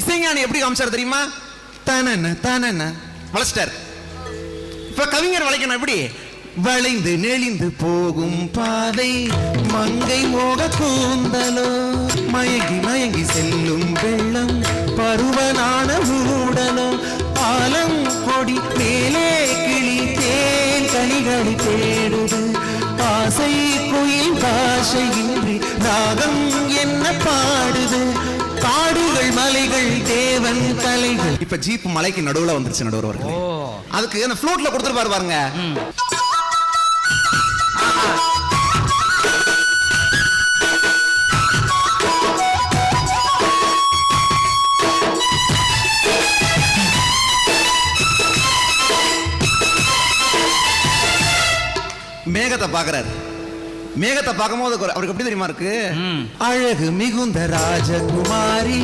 இசைஞானி எப்படி காமிச்சார் தெரியுமா? தானண்ண தானண்ண வளைச்சிட்டார். இப்ப கவிஞர் வளைக்கணும் எப்படி? வளைந்து நெளிந்து போகும் பாதை மங்கை மோக கூந்தலோ மயங்கி மயங்கி செல்லும் வெள்ளம் பருவனான ஊடலோ ஆலம் கொடி மேலே கிளி தேன் கனிகளை தேடுது. ஆசை குயில் பாஷையின்றி ராகம் என்ன பா தேவன் கலைகள் இப்ப ஜீப் மலைக்கு நடுவுல வந்துருச்சு நடுவர் அவர்களே. அதுக்கு அந்த ஃப்ளோட்ல கொடுத்துருப்பாரு பாருங்க. மேகத்தை பாக்குறாரு மேகத்தை பார்க்கும்போது அவருக்கு எப்படி தெரியுமா இருக்கு? அழகு மிகுந்த ராஜகுமாரி